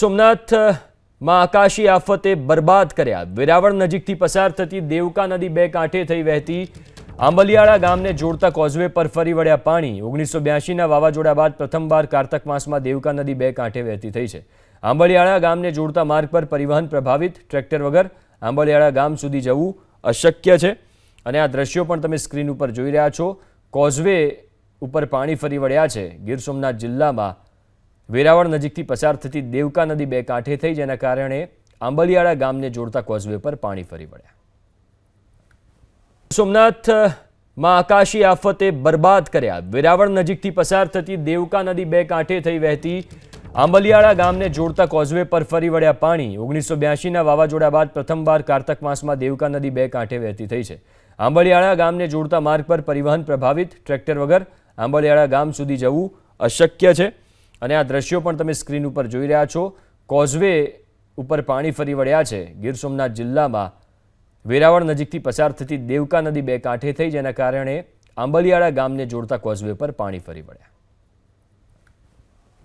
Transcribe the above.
સોમનાથમાં આકાશી આફતે બરબાદ કર્યા. વેરાવળ નજીકથી પસાર થતી દેવકા નદી બે કાંઠે થઈ વહેતી આંબલિયાળા ગામને જોડતા કોઝવે પર ફરી વળ્યા પાણી. ઓગણીસો બ્યાસીના વાવાઝોડા બાદ પ્રથમવાર કારતક માસમાં દેવકા નદી બે કાંઠે વહેતી થઈ છે. આંબલિયાળા ગામને જોડતા માર્ગ પર પરિવહન પ્રભાવિત. ટ્રેક્ટર વગર આંબલિયાળા ગામ સુધી જવું અશક્ય છે. અને આ દ્રશ્યો પણ તમે સ્ક્રીન ઉપર જોઈ રહ્યા છો. કોઝવે ઉપર પાણી ફરી વળ્યા છે. ગીર સોમનાથ જિલ્લામાં વેરાવળ નજીકથી પસાર થતી દેવકા નદી બે કાંઠે થઈ, જેના કારણે આંબલિયાળા ગામને જોડતા કોઝવે પર પાણી ફરી વળ્યા. સોમનાથમાં આકાશી આફતે બરબાદ કર્યા. વેરાવળ નજીકથી પસાર થતી દેવકા નદી બે કાંઠે થઈ વહેતી આંબલિયાળા ગામને જોડતા કોઝવે પર ફરી વળ્યા પાણી. ઓગણીસો બ્યાસીના વાવાઝોડા બાદ પ્રથમવાર કારતક માસમાં દેવકા નદી બે કાંઠે વહેતી થઈ છે. આંબલિયાળા ગામને જોડતા માર્ગ પર પરિવહન પ્રભાવિત. ટ્રેક્ટર વગર આંબલિયાળા ગામ સુધી જવું અશક્ય છે. અને આ દ્રશ્યો પણ તમે સ્ક્રીન ઉપર જોઈ રહ્યા છો. કોઝવે ઉપર પાણી ફરી વળ્યા છે. ગીર સોમનાથ જિલ્લામાં વેરાવળ નજીકથી પસાર થતી દેવકા નદી બે કાંઠે થઈ, જેના કારણે આંબલિયાળા ગામને જોડતા કોઝવે પર પાણી ફરી વળ્યા.